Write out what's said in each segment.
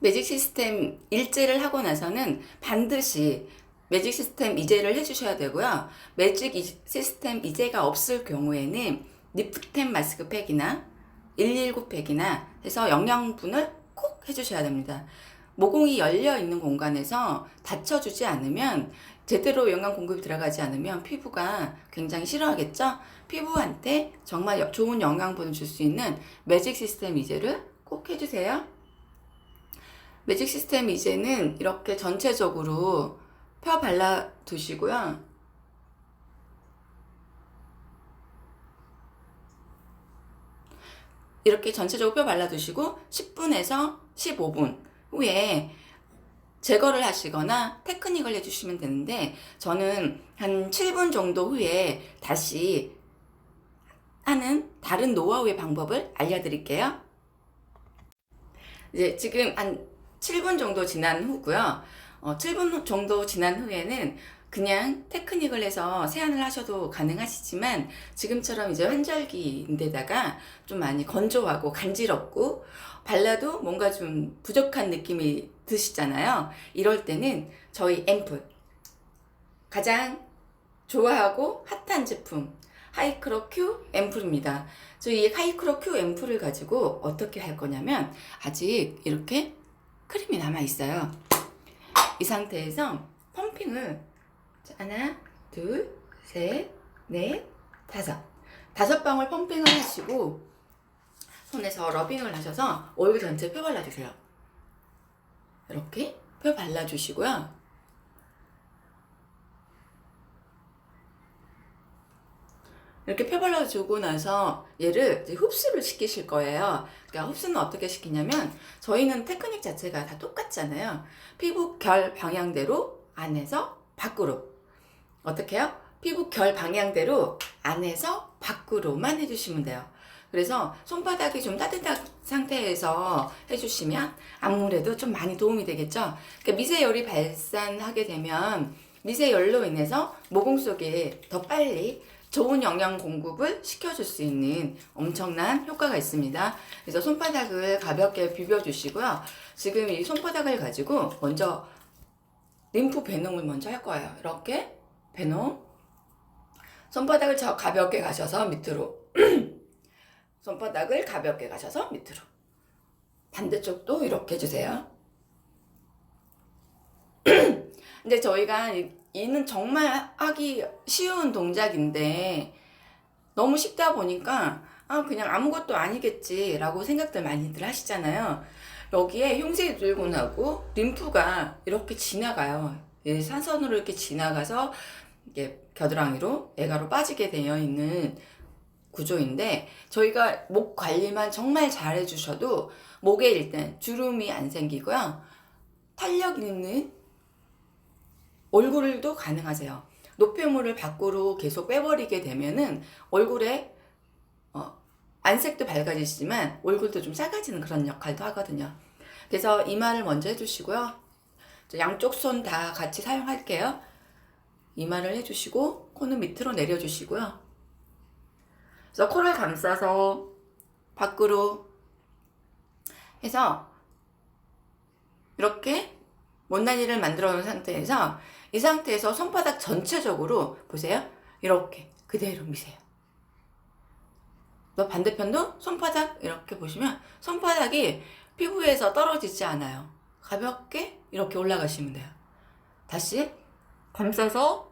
매직 시스템 일제를 하고 나서는 반드시 매직 시스템 이제를 해주셔야 되고요. 매직 이- 시스템 이제가 없을 경우에는 리프템 마스크팩이나 119팩이나 해서 영양분을 꼭 해주셔야 됩니다. 모공이 열려 있는 공간에서 닫혀주지 않으면 제대로 영양 공급이 들어가지 않으면 피부가 굉장히 싫어하겠죠? 피부한테 정말 여- 좋은 영양분을 줄 수 있는 매직 시스템 이제를 꼭 해주세요. 매직 시스템 이제는 이렇게 전체적으로 펴 발라 두시고요. 이렇게 전체적으로 펴 발라 두시고 10분에서 15분 후에 제거를 하시거나 테크닉을 해주시면 되는데 저는 한 7분 정도 후에 다시 하는 다른 노하우의 방법을 알려드릴게요. 이제 지금 한 7분 정도 지난 후고요. 어, 7분 정도 지난 후에는 그냥 테크닉을 해서 세안을 하셔도 가능하시지만 지금처럼 이제 환절기인데다가 좀 많이 건조하고 간지럽고 발라도 뭔가 좀 부족한 느낌이 드시잖아요. 이럴 때는 저희 앰플 가장 좋아하고 핫한 제품 하이크로 큐 앰플입니다. 저희 이 하이크로 큐 앰플을 가지고 어떻게 할 거냐면 아직 이렇게 크림이 남아 있어요. 이 상태에서 펌핑을 자, 하나, 둘, 셋, 넷, 다섯. 다섯 방울 펌핑을 하시고 손에서 러빙을 하셔서 얼굴 전체에 펴 발라주세요. 이렇게 펴 발라주시고요. 이렇게 펴 발라 주고 나서 얘를 흡수를 시키실 거예요. 그러니까 흡수는 어떻게 시키냐면 저희는 테크닉 자체가 다 똑같잖아요. 피부 결 방향대로 안에서 밖으로. 어떻게 해요? 피부 결 방향대로 안에서 밖으로만 해주시면 돼요. 그래서 손바닥이 좀 따뜻한 상태에서 해주시면 아무래도 좀 많이 도움이 되겠죠. 그러니까 미세열이 발산하게 되면 미세열로 인해서 모공 속에 더 빨리 좋은 영양 공급을 시켜줄 수 있는 엄청난 효과가 있습니다. 그래서 손바닥을 가볍게 비벼주시고요. 지금 이 손바닥을 가지고 먼저 림프 배농을 먼저 할 거예요. 이렇게 배농. 손바닥을 저 가볍게 가셔서 밑으로. 손바닥을 가볍게 가셔서 밑으로. 반대쪽도 이렇게 해주세요. 근데 저희가 이- 이는 정말 하기 쉬운 동작인데 너무 쉽다 보니까 아 그냥 아무것도 아니겠지라고 생각들 많이들 하시잖아요. 여기에 흉쇄들곤하고 림프가 이렇게 지나가요. 이 사선으로 이렇게 지나가서 이게 겨드랑이로 애가로 빠지게 되어 있는 구조인데 저희가 목 관리만 정말 잘 해 주셔도 목에 일단 주름이 안 생기고요. 탄력 있는 얼굴도 가능하세요. 노폐물을 밖으로 계속 빼버리게 되면은 얼굴에 어, 안색도 밝아지시지만 얼굴도 좀 작아지는 그런 역할도 하거든요. 그래서 이마를 먼저 해주시고요. 저 양쪽 손 다 같이 사용할게요. 이마를 해주시고 코는 밑으로 내려주시고요. 그래서 코를 감싸서 밖으로 해서 이렇게 못난이를 만들어 놓은 상태에서 이 상태에서 손바닥 전체적으로 보세요. 이렇게 그대로 미세요. 또 반대편도 손바닥 이렇게 보시면 손바닥이 피부에서 떨어지지 않아요. 가볍게 이렇게 올라가시면 돼요. 다시 감싸서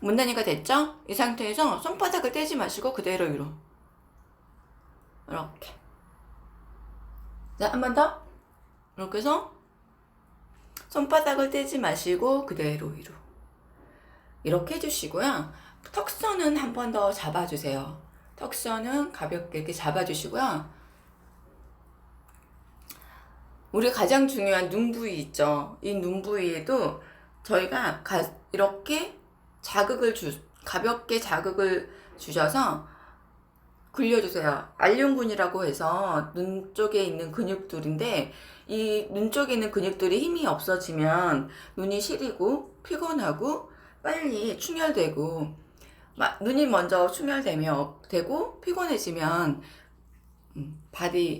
문단이가 됐죠? 이 상태에서 손바닥을 떼지 마시고 그대로 위로 이렇게 자, 한 번 더. 이렇게 해서 손바닥을 떼지 마시고 그대로 위로. 이렇게 해주시고요. 턱선은 한 번 더 잡아주세요. 턱선은 가볍게 이렇게 잡아주시고요. 우리 가장 중요한 눈 부위 있죠. 이 눈 부위에도 저희가 가, 이렇게 자극을 주, 가볍게 자극을 주셔서 굴려주세요. 알륜근이라고 해서 눈 쪽에 있는 근육들인데 이 눈 쪽에 있는 근육들이 힘이 없어지면 눈이 시리고 피곤하고 빨리 충혈되고 막 눈이 먼저 충혈되면 되고 피곤해지면 음, 바디